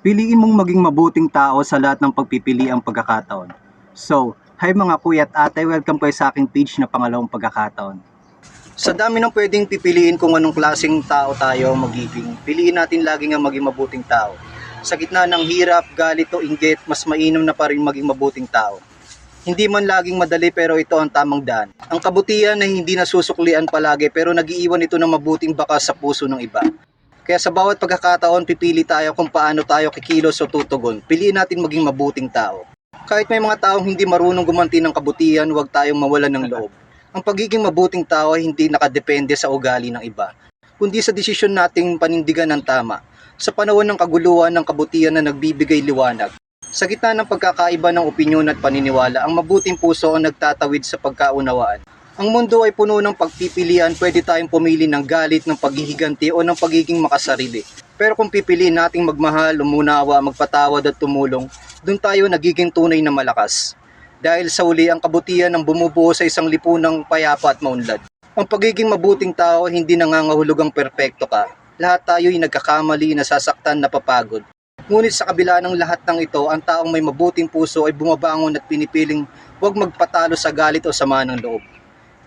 Piliin mong maging mabuting tao sa lahat ng pagpipili ang pagkakataon. So, hi mga kuya at ate, welcome kayo sa aking page na pangalawang pagkakataon. Sa dami ng pwedeng pipiliin kung anong klaseng tao tayo magiging, piliin natin lagi nga maging mabuting tao. Sa gitna ng hirap, galit o inggit, mas mainam na pa rin maging mabuting tao. Hindi man laging madali pero ito ang tamang daan. Ang kabutihan na hindi nasusuklian palagi pero nagiiwan ito ng mabuting bakas sa puso ng iba. Kaya sa bawat pagkakataon, pipili tayo kung paano tayo kikilos o tutugon. Piliin natin maging mabuting tao. Kahit may mga taong hindi marunong gumanti ng kabutihan, huwag tayong mawalan ng loob. Ang pagiging mabuting tao ay hindi nakadepende sa ugali ng iba, kundi sa desisyon nating panindigan ng tama. Sa panahon ng kaguluhan ng kabutihan na nagbibigay liwanag, sa gitna ng pagkakaiba ng opinyon at paniniwala, ang mabuting puso ang nagtatawid sa pagkaunawaan. Ang mundo ay puno ng pagpipilian, pwede tayong pumili ng galit, ng paghihiganti o ng pagiging makasarili. Pero kung pipiliin nating magmahal, umunawa, magpatawad at tumulong, doon tayo nagiging tunay na malakas. Dahil sa uli, ang kabutihan ang bumubuo sa isang lipunang payapa at maunlad. Ang pagiging mabuting tao, hindi nangangahulugang perpekto ka. Lahat tayo'y nagkakamali, nasasaktan, napapagod. Ngunit sa kabila ng lahat ng ito, ang taong may mabuting puso ay bumabangon at pinipiling huwag magpatalo sa galit o sama ng loob.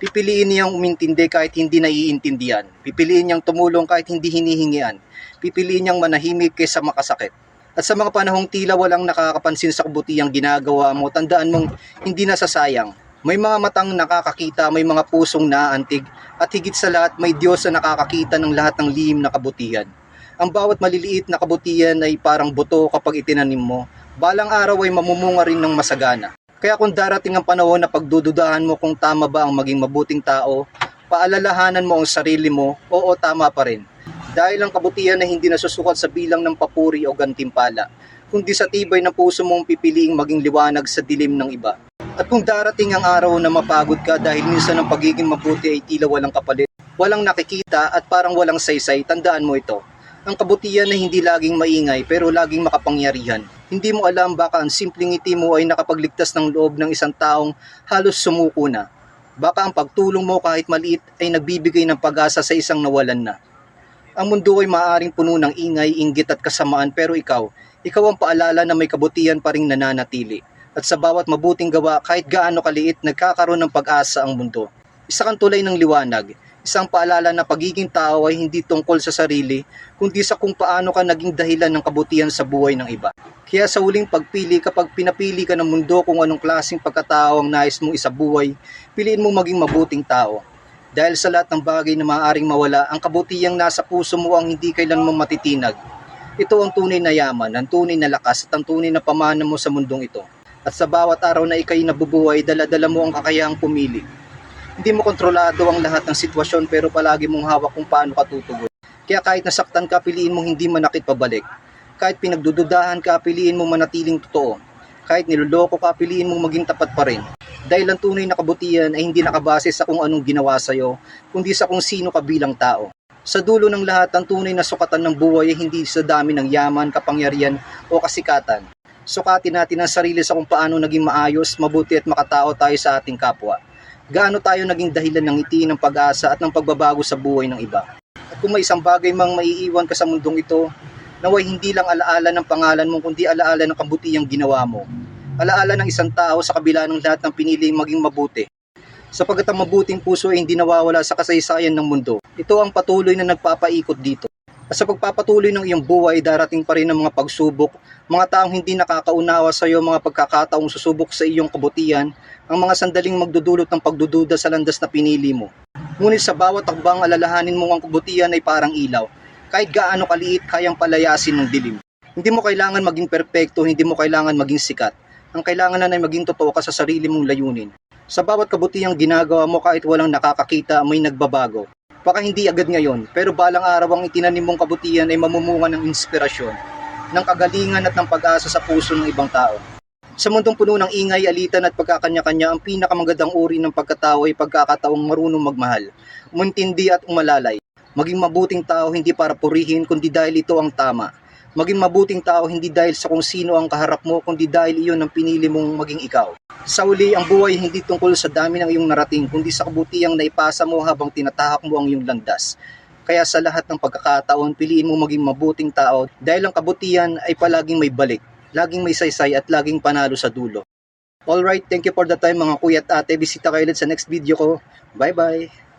Pipiliin niyang umintindi kahit hindi naiintindihan. Pipiliin niyang tumulong kahit hindi hinihingian. Pipiliin niyang manahimik kaysa makasakit. At sa mga panahong tila walang nakakapansin sa kabutihang ginagawa mo, tandaan mong hindi nasasayang. May mga matang nakakakita, may mga pusong naaantig, at higit sa lahat may Diyos na nakakakita ng lahat ng lihim na kabutihan. Ang bawat maliliit na kabutihan ay parang buto kapag itinanim mo. Balang araw ay mamumunga rin ng masagana. Kaya kung darating ang panahon na pagdududahan mo kung tama ba ang maging mabuting tao, paalalahanan mo ang sarili mo, oo tama pa rin. Dahil ang kabutihan na hindi nasusukat sa bilang ng papuri o gantimpala, kundi sa tibay ng puso mong pipiliing maging liwanag sa dilim ng iba. At kung darating ang araw na mapagod ka dahil minsan ang pagiging mabuti ay tila walang kapalit, walang nakikita at parang walang saysay, tandaan mo ito. Ang kabutihan na hindi laging maingay pero laging makapangyarihan. Hindi mo alam baka ang simpleng ngiti mo ay nakapagligtas ng loob ng isang taong halos sumuko na. Baka ang pagtulong mo kahit maliit ay nagbibigay ng pag-asa sa isang nawalan na. Ang mundo ay maaaring puno ng ingay, inggit at kasamaan pero ikaw, ikaw ang paalala na may kabutihan pa ring nananatili. At sa bawat mabuting gawa, kahit gaano kaliit, nagkakaroon ng pag-asa ang mundo. Isa kang tulay ng liwanag, isang paalala na pagiging tao ay hindi tungkol sa sarili, kundi sa kung paano ka naging dahilan ng kabutihan sa buhay ng iba. Kaya sa huling pagpili, kapag pinapili ka ng mundo kung anong klaseng pagkatao ang nais mong isabuhay, piliin mo maging mabuting tao. Dahil sa lahat ng bagay na maaaring mawala, ang kabutihang nasa puso mo ang hindi kailanman matitinag. Ito ang tunay na yaman, ang tunay na lakas at ang tunay na pamana mo sa mundong ito. At sa bawat araw na ikay nabubuhay, daladala mo ang kakayahang pumili. Hindi mo kontrolado ang lahat ng sitwasyon pero palagi mong hawak kung paano ka tutugon. Kaya kahit nasaktan ka, piliin mong hindi manakit pabalik. Kahit pinagdududahan ka, piliin mong manatiling totoo. Kahit niloloko ka, piliin mong maging tapat pa rin. Dahil ang tunay na kabutihan ay hindi nakabase sa kung anong ginawa sa'yo, kundi sa kung sino ka bilang tao. Sa dulo ng lahat, ang tunay na sukatan ng buhay ay hindi sa dami ng yaman, kapangyarihan o kasikatan. Sukatin natin ang sarili sa kung paano naging maayos, mabuti at makatao tayo sa ating kapwa. Gaano tayo naging dahilan ng ngiti, ng pag-asa at ng pagbabago sa buhay ng iba. At kung may isang bagay mang maiiwan ka sa mundong ito, naway hindi lang alaala ng pangalan mo, kundi alaala ng kabutihang ginawa mo. Alaala ng isang tao sa kabila ng lahat ng piniling maging mabuti. Sapagat ang mabuting puso ay hindi nawawala sa kasaysayan ng mundo. Ito ang patuloy na nagpapaikot dito. Sa pagpapatuloy ng iyong buhay, darating pa rin ang mga pagsubok, mga taong hindi nakakaunawa sa iyo, mga pagkakataong susubok sa iyong kabutihan, ang mga sandaling magdudulot ng pagdududa sa landas na pinili mo. Ngunit sa bawat takbang alalahanin mo ang kabutihan ay parang ilaw. Kahit gaano kaliit, kayang palayasin ng dilim. Hindi mo kailangan maging perpekto, hindi mo kailangan maging sikat. Ang kailangan na ay maging totoo ka sa sarili mong layunin. Sa bawat kabutihang ginagawa mo kahit walang nakakakita, may nagbabago. Baka hindi agad ngayon, pero balang araw ang itinanim mong kabutihan ay mamumunga ng inspirasyon, ng kagalingan at ng pag-asa sa puso ng ibang tao. Sa mundong puno ng ingay, alitan at pagkakanya-kanya, ang pinakamagandang uri ng pagkatao ay pagkakataong marunong magmahal, umintindi at umalalay. Maging mabuting tao hindi para purihin, kundi dahil ito ang tama. Maging mabuting tao hindi dahil sa kung sino ang kaharap mo, kundi dahil iyon ang pinili mong maging ikaw. Sa uli, ang buhay hindi tungkol sa dami ng iyong narating, kundi sa kabutihang naipasa mo habang tinatahak mo ang iyong landas. Kaya sa lahat ng pagkakataon, piliin mo maging mabuting tao dahil ang kabutihan ay palaging may balik, laging may saysay at laging panalo sa dulo. Alright, thank you for the time mga kuya at ate. Bisita kayo ulit sa next video ko. Bye-bye!